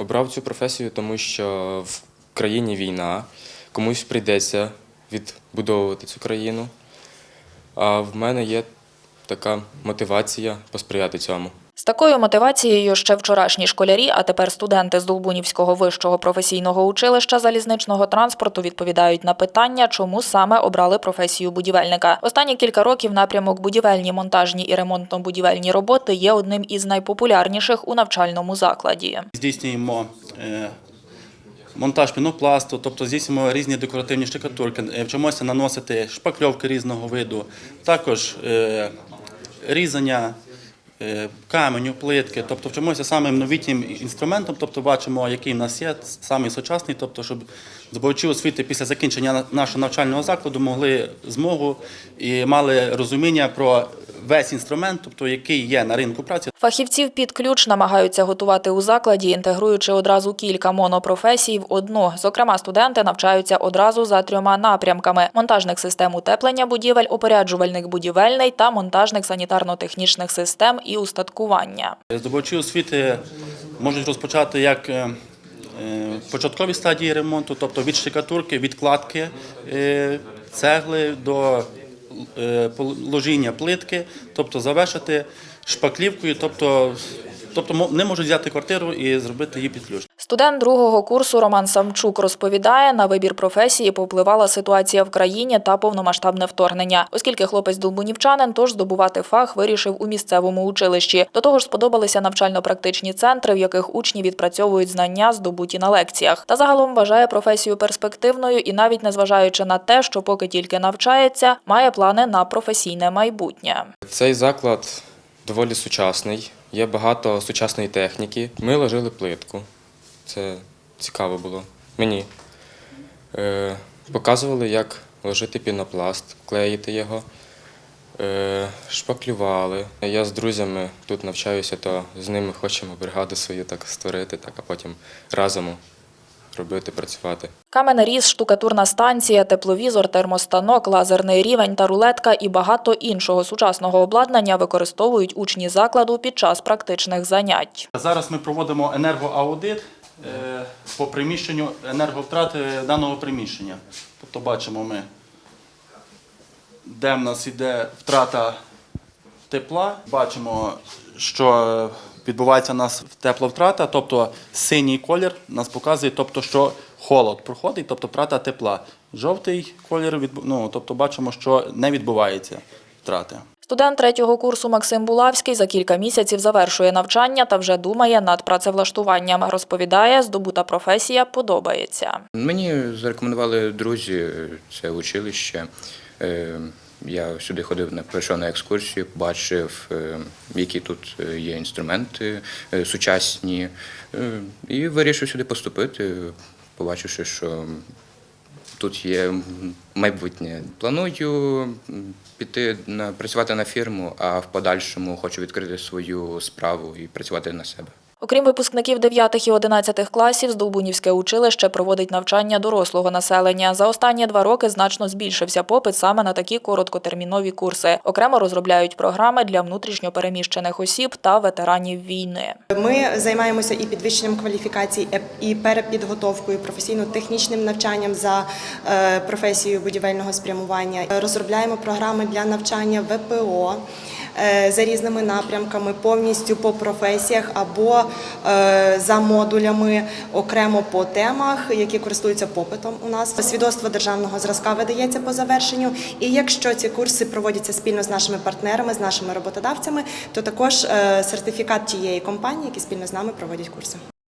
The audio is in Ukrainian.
Обрав цю професію, тому що в країні війна, комусь прийдеться відбудовувати цю країну. А в мене є така мотивація посприяти цьому. З такою мотивацією ще вчорашні школярі, а тепер студенти з Долбунівського вищого професійного училища залізничного транспорту відповідають на питання, чому саме обрали професію будівельника. Останні кілька років напрямок будівельні, монтажні і ремонтно-будівельні роботи є одним із найпопулярніших у навчальному закладі. Здійснюємо е, монтаж пінопласту, тобто здійснюємо різні декоративні штукатурки, е, вчимося наносити шпакльовки різного виду, також е, різання каменю, плитки, тобто вчимося самим новітнім інструментом, тобто бачимо, який в нас є, самий сучасний, тобто, щоб здобувачі освіти після закінчення на- нашого навчального закладу могли змогу і мали розуміння про весь інструмент, тобто який є на ринку праці. Фахівців під ключ намагаються готувати у закладі, інтегруючи одразу кілька монопрофесій в одну. Зокрема, студенти навчаються одразу за трьома напрямками: монтажник систем утеплення будівель, опоряджувальник будівельний та монтажник санітарно-технічних систем і устаткування. Здобувачі освіти можуть розпочати як е, е, початкові стадії ремонту, тобто від штикатурки, від кладки е, цегли до ложіння плитки, тобто завершити шпаклівкою, тобто, тобто не можуть взяти квартиру і зробити її під ключ. Студент другого курсу Роман Самчук розповідає, на вибір професії повпливала ситуація в країні та повномасштабне вторгнення. Оскільки хлопець долбунівчанин, тож здобувати фах вирішив у місцевому училищі. До того ж, сподобалися навчально-практичні центри, в яких учні відпрацьовують знання, здобуті на лекціях. Та загалом вважає професію перспективною і навіть незважаючи на те, що поки тільки навчається, має плани на професійне майбутнє. Цей заклад доволі сучасний, є багато сучасної техніки. Ми ложили плитку. Це цікаво було мені. Е, показували, як ложити пінопласт, клеїти його. Е, шпаклювали. Я з друзями тут навчаюся, то з ними хочемо бригаду свою так створити, так, а потім разом робити, працювати. Каменеріз, штукатурна станція, тепловізор, термостанок, лазерний рівень та рулетка і багато іншого сучасного обладнання використовують учні закладу під час практичних занять. Зараз ми проводимо енергоаудит по приміщенню енерговтрати даного приміщення. Тобто бачимо ми, де в нас йде втрата тепла. Бачимо, що відбувається у нас тепловтрата, тобто синій колір нас показує, тобто, що холод проходить, тобто втрата тепла. Жовтий колір ну, тобто бачимо, що не відбувається втрати. Студент третього курсу Максим Булавський за кілька місяців завершує навчання та вже думає над працевлаштуванням. Розповідає, здобута професія подобається. Мені зарекомендували друзі це училище. Е, Я сюди ходив прийшов на екскурсію, бачив, е, які тут е, є інструменти сучасні, і вирішив сюди поступити, побачивши, що тут є майбутнє. Планую піти на працювати на фірму, а в подальшому хочу відкрити свою справу і працювати на себе. Окрім випускників 9 і 11 класів, Здолбунівське училище проводить навчання дорослого населення. За останні два роки значно збільшився попит саме на такі короткотермінові курси. Окремо розробляють програми для внутрішньопереміщених осіб та ветеранів війни. Ми займаємося і підвищенням кваліфікації, еп- і перепідготовкою, професійно-технічним навчанням за е, професією будівельного спрямування. Розробляємо програми для навчання ВПО е, за різними напрямками, повністю по професіях або за модулями, окремо по темах, які користуються попитом. У нас свідоцтво державного зразка видається по завершенню. І якщо ці курси проводяться спільно з нашими партнерами, з нашими роботодавцями, то також е, сертифікат тієї компанії, які спільно з нами проводять курси.